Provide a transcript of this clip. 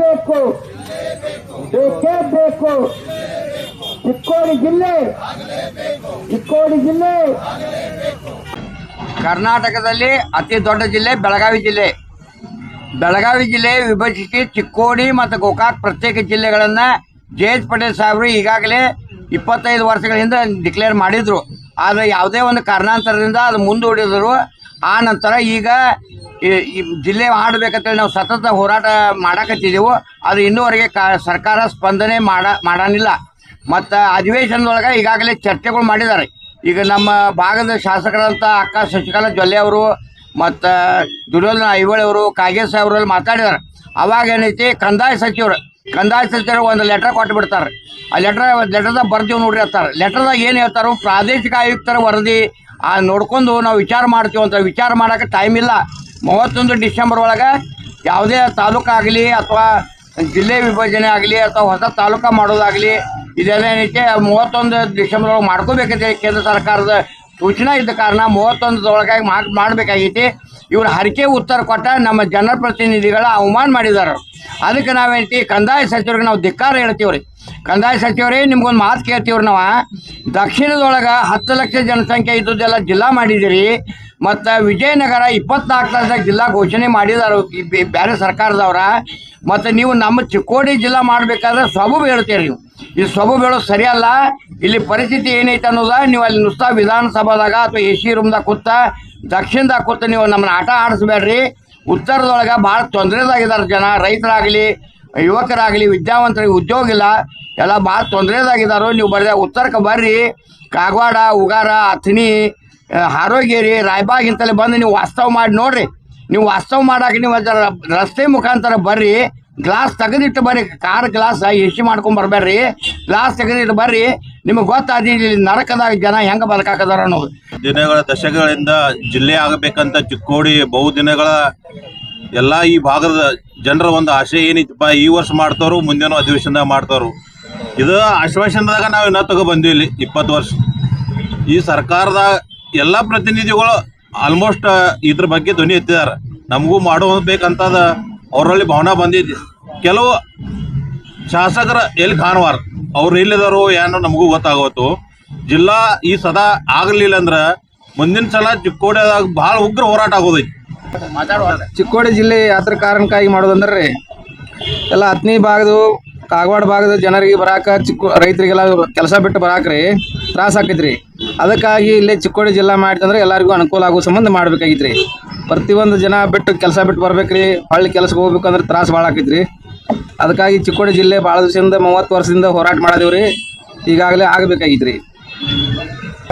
ಬೇಕು. ಬೇಕೇ ಬೇಕು. ಚಿಕ್ಕೋಡಿ ಜಿಲ್ಲೆ. ಚಿಕ್ಕೋಡಿ ಜಿಲ್ಲೆ. ಕರ್ನಾಟಕದಲ್ಲಿ ಅತಿ ದೊಡ್ಡ ಜಿಲ್ಲೆ ಬೆಳಗಾವಿ ಜಿಲ್ಲೆ. ಬೆಳಗಾವಿ ಜಿಲ್ಲೆ ವಿಭಜಿಸಿ ಚಿಕ್ಕೋಡಿ ಮತ್ತು ಗೋಕಾಕ್ ಪ್ರತ್ಯೇಕ ಜಿಲ್ಲೆಗಳನ್ನು ಜೆ ಎಚ್ ಪಟೇಲ್ ಸಾಹೇಬರು ಈಗಾಗಲೇ ಇಪ್ಪತ್ತೈದು ವರ್ಷಗಳ ಹಿಂದೆ ಡಿಕ್ಲೇರ್ ಮಾಡಿದ್ರು. ಆದರೆ ಯಾವುದೇ ಒಂದು ಕಾರಣಾಂತರದಿಂದ ಅದು ಮುಂದೂಡಿದರು ಆ ನಂತರ ಈಗ ಜಿಲ್ಲೆ ಆಡಬೇಕಂತೇಳಿ ನಾವು ಸತತ ಹೋರಾಟ ಮಾಡಕತ್ತಿದ್ದೆವು ಅದು ಇನ್ನೂವರೆಗೆ ಕ, ಸರ್ಕಾರ ಸ್ಪಂದನೆ ಮಾಡ, ಮಾಡಾನಿಲ್ಲ. ಮತ್ತು ಅಧಿವೇಶನದೊಳಗೆ ಈಗಾಗಲೇ ಚರ್ಚೆಗಳು ಮಾಡಿದ್ದಾರೆ. ಈಗ ನಮ್ಮ ಭಾಗದ ಶಾಸಕರಂಥ ಅಕ್ಕ ಶಶಿಕಲಾ ಜೊಲ್ಲೆ ಅವರು ಮತ್ತು ದುರ್ಯೋಧನ ಐಹೊಳೆ ಅವರು ಕಾಗೇಶ್ ಅವರಲ್ಲಿ ಮಾತಾಡಿದ್ದಾರೆ. ಅವಾಗ ಏನೈತಿ, ಕಂದಾಯ ಸಚಿವರು ಕಂದಾಯ ಸಚಿವರು ಒಂದು ಲೆಟರ್ ಕೊಟ್ಟು ಬಿಡ್ತಾರೆ. ಆ ಲೆಟರ್, ಲೆಟರ್ದಾಗ ಬರ್ತೀವಿ ನೋಡ್ರಿ ಅಂತಾರೆ. ಲೆಟರ್ದಾಗ ಏನು ಹೇಳ್ತಾರೋ ಪ್ರಾದೇಶಿಕ ಆಯುಕ್ತರ ವರದಿ ಆ ನೋಡ್ಕೊಂಡು ನಾವು ವಿಚಾರ ಮಾಡ್ತೀವಿ ಅಂತ ವಿಚಾರ ಮಾಡೋಕೆ ಟೈಮ್ ಇಲ್ಲ. ಮೂವತ್ತೊಂದು ಡಿಸೆಂಬರ್ ಒಳಗೆ ಯಾವುದೇ ತಾಲೂಕಾಗಲಿ ಅಥವಾ ಜಿಲ್ಲೆ ವಿಭಜನೆ ಆಗಲಿ ಅಥವಾ ಹೊಸ ತಾಲೂಕು ಮಾಡೋದಾಗಲಿ ಇದೆಲ್ಲ ಏನೈತೆ, ಮೂವತ್ತೊಂದು ಡಿಸೆಂಬರ್ ಒಳಗೆ ಮಾಡ್ಕೋಬೇಕೈತೆ ಕೇಂದ್ರ ಸರ್ಕಾರದ ಸೂಚನೆ ಇದ್ದ ಕಾರಣ ಮೂವತ್ತೊಂದರೊಳಗಾಗಿ ಮಾಡ್, ಮಾಡಬೇಕಾಗೈತಿ. ಇವರು ಹರಿಕೆ ಉತ್ತರ ಕೊಟ್ಟ ನಮ್ಮ ಜನಪ್ರತಿನಿಧಿಗಳ ಅವಮಾನ ಮಾಡಿದ್ದಾರೆ ಅದಕ್ಕೆ ನಾವೇಂತಿ ಕಂದಾಯ ಸಚಿವರಿಗೆ ನಾವು ಧಿಕ್ಕಾರ ಹೇಳ್ತೀವ್ರಿ. ಕಂದಾಯ ಸಚಿವರೇ, ನಿಮ್ಗೊಂದು ಮಾತು ಕೇಳ್ತೀವ್ರಿ ನಾವು. ದಕ್ಷಿಣದೊಳಗೆ ಹತ್ತು ಲಕ್ಷ ಜನಸಂಖ್ಯೆ ಇದ್ದದ್ದೆಲ್ಲ ಜಿಲ್ಲಾ ಮಾಡಿದಿರಿ ಮತ್ತು ವಿಜಯನಗರ ಇಪ್ಪತ್ನಾಲ್ಕು ಲಕ್ಷ ಜಿಲ್ಲಾ ಘೋಷಣೆ ಮಾಡಿದಾರು ಬೇರೆ ಸರ್ಕಾರದವ್ರ. ಮತ್ತು ನೀವು ನಮ್ಮ ಚಿಕ್ಕೋಡಿ ಜಿಲ್ಲಾ ಮಾಡಬೇಕಾದ್ರೆ ಸೊಬು ಹೇಳ್ತೀರಿ ನೀವು. ಈ ಸೊಬು ಹೇಳೋದು ಸರಿಯಲ್ಲ. ಇಲ್ಲಿ ಪರಿಸ್ಥಿತಿ ಏನೈತೆ ಅನ್ನೋದ ನೀವು ಅಲ್ಲಿ ನುಸ್ತಾ ವಿಧಾನಸಭಾದಾಗ ಅಥವಾ ಎ ಸಿ ರೂಮ್ದಾಗ ಕೂತ, ದಕ್ಷಿಣದಾಗ ಕೂತ ನೀವು ನಮ್ಮನ್ನ ಆಟ ಆಡಿಸ್ಬೇಡ್ರಿ. ಉತ್ತರದೊಳಗೆ ಭಾಳ ತೊಂದರೆದಾಗಿದ್ದಾರೆ ಜನ, ರೈತರಾಗಲಿ ಯುವಕರಾಗಲಿ ವಿದ್ಯಾವಂತರಿಗೆ ಉದ್ಯೋಗ ಇಲ್ಲ. ಎಲ್ಲ ಭಾಳ ತೊಂದರೆದಾಗಿದ್ದಾರೋ ನೀವು ಬರ್ದೆ ಉತ್ತರಕ್ಕೆ ಬರ್ರಿ. ಕಾಗವಾಡ, ಉಗಾರ, ಅಥಣಿ ಹಾರೋಗೇರಿ, ರಾಯಬಾಗ್ ಇಂತಲ್ಲಿ ಬಂದು ನೀವು ವಾಸ್ತವ ಮಾಡಿ ನೋಡ್ರಿ. ನೀವು ವಾಸ್ತವ ಮಾಡಕ್ಕೆ ನೀವು ಅದರ ರಸ್ತೆ ಮುಖಾಂತರ ಬರ್ರಿ. ಗ್ಲಾಸ್ ತೆಗೆದಿಟ್ಟು ಬರ್ರಿ. ಕಾರ್ ಗ್ಲಾಸ್ ಎಸಿ ಮಾಡ್ಕೊಂಡು ಬರ್ಬೇಡ್ರಿ. ಗ್ಲಾಸ್ ತೆಗೆದಿಟ್ಟು ಬರ್ರಿ. ನಿಮಗೆ ಗೊತ್ತಾದಿ ಇಲ್ಲಿ ನರಕದಾಗ ಜನ ಹೆಂಗೆ ಬದುಕಾಕದಾರ ಅನ್ನೋದು. ದಿನಗಳ ದಶಕಗಳಿಂದ ಜಿಲ್ಲೆ ಆಗಬೇಕಂತ ಚಿಕ್ಕೋಡಿ ಬಹುದಿನಗಳ ಎಲ್ಲ ಈ ಭಾಗದ ಜನರ ಒಂದು ಆಶೆ ಏನಿತ್ತಪ್ಪ ಈ ವರ್ಷ ಮಾಡ್ತಾರು ಮುಂದಿನ ಅಧಿವೇಶನದಾಗ ಮಾಡ್ತಾರು ಇದು ಆಶ್ವಾಸನದಾಗ ನಾವು ಇನ್ನೂ ತಗೋ ಬಂದ್ವಿ ಇಲ್ಲಿ ಇಪ್ಪತ್ತು ವರ್ಷ. ಈ ಸರ್ಕಾರದ ಎಲ್ಲ ಪ್ರತಿನಿಧಿಗಳು ಆಲ್ಮೋಸ್ಟ್ ಇದ್ರ ಬಗ್ಗೆ ಧ್ವನಿ ಎತ್ತಿದ್ದಾರೆ. ನಮಗೂ ಮಾಡಬೇಕಂತದ ಅವರಲ್ಲಿ ಭಾವನಾ ಬಂದಿದೆ ಕೆಲವು ಶಾಸಕರ ಎಲ್ಲಿ ಕಾಣುವಾರ, ಅವ್ರು ಎಲ್ಲಿದಾರೋ ಏನೋ ನಮಗೂ ಗೊತ್ತಾಗೋತು. ಜಿಲ್ಲಾ ಈ ಸದಾ ಆಗಲಿಲ್ಲ ಅಂದ್ರೆ ಮುಂದಿನ ಸಲ ಚಿಕ್ಕೋಡಿಯಾದಾಗ ಭಾಳ ಉಗ್ರ ಹೋರಾಟ ಆಗೋದೈತಿ. ಚಿಕ್ಕೋಡಿ ಜಿಲ್ಲೆ ಯಾತ್ರ ಕಾರಣಕ್ಕಾಗಿ ಮಾಡೋದಂದ್ರೆ ಎಲ್ಲ ಹತ್ತನೇ ಭಾಗದ, ಕಾಗವಾಡ ಭಾಗದ ಜನರಿಗೆ ಬರಾಕ, ಚಿಕ್ಕ ರೈತರಿಗೆಲ್ಲ ಕೆಲಸ ಬಿಟ್ಟು ಬರಾಕ್ರಿ ತ್ರಾಸ ಆಕೈತ್ರಿ. ಅದಕ್ಕಾಗಿ ಇಲ್ಲೇ ಚಿಕ್ಕೋಡಿ ಜಿಲ್ಲಾ ಮಾಡಿದಂದ್ರೆ ಎಲ್ಲರಿಗೂ ಅನುಕೂಲ ಆಗೋ ಸಂಬಂಧ ಮಾಡ್ಬೇಕಾಗಿತ್ರಿ. ಪ್ರತಿಯೊಂದು ಜನ ಬಿಟ್ಟು ಕೆಲಸ ಬಿಟ್ಟು ಬರ್ಬೇಕ್ರಿ, ಹಳ್ಳಿ ಕೆಲಸಕ್ಕೆ ಹೋಗ್ಬೇಕಂದ್ರೆ ತ್ರಾಸ ಭಾಳ ಆಕೈತ್ರಿ. ಅದಕ್ಕಾಗಿ ಚಿಕ್ಕೋಡಿ ಜಿಲ್ಲೆ ಭಾಳ ದಿವಸದಿಂದ ಮೂವತ್ತು ವರ್ಷದಿಂದ ಹೋರಾಟ ಮಾಡದೇವ್ರಿ. ಈಗಾಗಲೇ ಆಗಬೇಕಾಗಿತ್ರಿ.